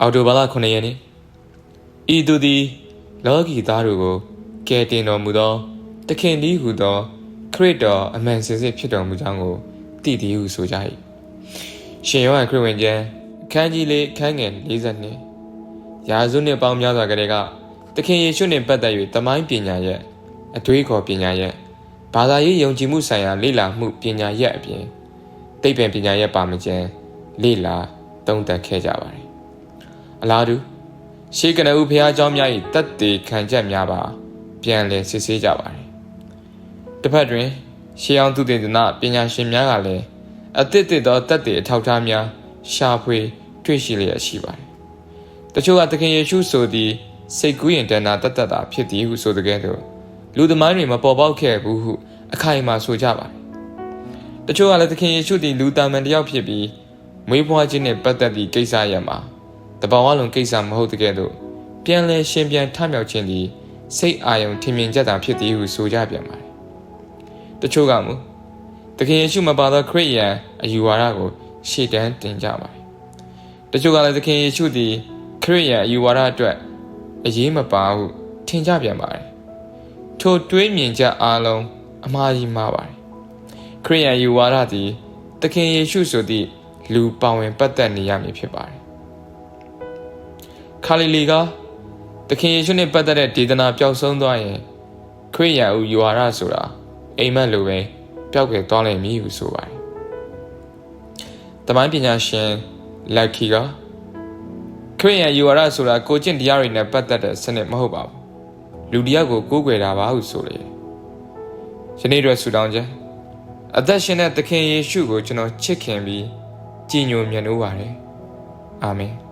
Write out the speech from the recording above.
အော်တိုဘာလ9ရက်နေ့ဤသူသည်လောကီသားတို့ကိုကယ်တင်တော်မူသောတခင်သည်ဟုသော ခရစ်တော်အမှန်စင်စစ်ဖြစ်တော်မူကြောင်းကိုတည်တည်ဟုဆိုကြ၏ရှင်ယောဟန်ခရစ်ဝင်ကျမ်းအခန်းကြီးလေးအခန်းငယ်42ရာစုနှစ်ပေါင်းများစွာကတည်းကသခင်ယေရှုနှင့်ပတ်သက်၍တမိုင်းပညာရဲ့အတွေးခေါ်ပညာရဲ့ဘာသာရေးယုံကြည်မှုဆိုင်ရာလေ့လာမှုပညာရဲ့အပြင်သိပ္ပံပညာရဲ့ပါမကျန်လေ့လာသုံးသပ်ခဲ့ကြပါတယ် အလားတူရှေးကနဦးဖျားเจ้าများ၏တတ်တည်ခံချက်များပါပြန်လည်စစ်ဆေးကြပါတယ်တစ်ဖက်တွင် ရှေးအောင်သူတေသနပညာရှင်များကလည်းအသစ်သစ်သောတက်တဲ့အထောက်အထားများရှာဖွေတွေ့ရှိလျက်ရှိပါတယ်။တချို့ကသခင်ယေရှုဆိုသည်စိတ်ကူးရင်တဏ္ဍာတတ်တတ်တာဖြစ်သည်ဟုဆိုတဲ့ကဲ့သို့လူသမိုင်းတွေမပေါ်ပေါက်ခဲ့ဘူးဟုအခိုင်အမာဆိုကြပါတယ်။တချို့ကလည်းသခင်ယေရှုသည်လူတာမန်တစ်ယောက်ဖြစ်ပြီးမွေးဖွားခြင်းနဲ့ပတ်သက်သည့်ကိစ္စရပ်မှာ တဘာဝလုံးကိစ္စမဟုတ်တဲ့ကဲ့သို့ပြန်လည်ရှင်ပြန်ထမြောက်ခြင်းသည်စိတ်အာရုံထင်မြင်ကြတာဖြစ်သည်ဟုဆိုကြပြန်ပါတယ်။တချို့ကမူတခင်ယေရှုမပါသောခရစ်ယာန်အယူဝါဒကို ရှေ့တန်းတင်ကြပါတယ်။တချို့ကလည်းသခင်ယေရှုသည်ခရစ်ယာန်အယူဝါဒအတွက်အရေးမပါဟုထင်ကြပြန်ပါတယ်။ထိုတွေးမြင်ချက်အားလုံးအမှားကြီးမှားပါတယ်။ခရစ်ယာန်အယူဝါဒသည်သခင်ယေရှုဆိုသည့်လူပါဝင်ပတ်သက်နေရမည်ဖြစ်ပါတယ်။ခါ လီလီကသခင်ယေရှုနှင့်ပတ်သက်တဲ့ဒေသနာပျောက်ဆုံးသွားရင်ခရစ်ယာန်အယူဝါဒဆိုတာအိမ်မက်လိုပဲပျောက်ကွယ်သွားလိမ့်မည်ဟုဆိုပါတယ်။တမိုင်းပညာရှင်လက်ခီကခရိယန်ယူဝါဒဆိုတာကိုကျင့်တရားတွေနဲ့ပတ်သက်တဲ့စနစ်မဟုတ်ပါဘူး။လူတရားကိုကိုးကွယ်တာပါဟုဆိုလေ။ယနေ့အတွက်ဆုတောင်းခြင်းအသက်ရှင်တဲ့သခင်ယေရှုကိုကျွန်တော်ချစ်ခင်ပြီးကြည်ညိုမြတ်နိုးပါတယ်။အာမင်။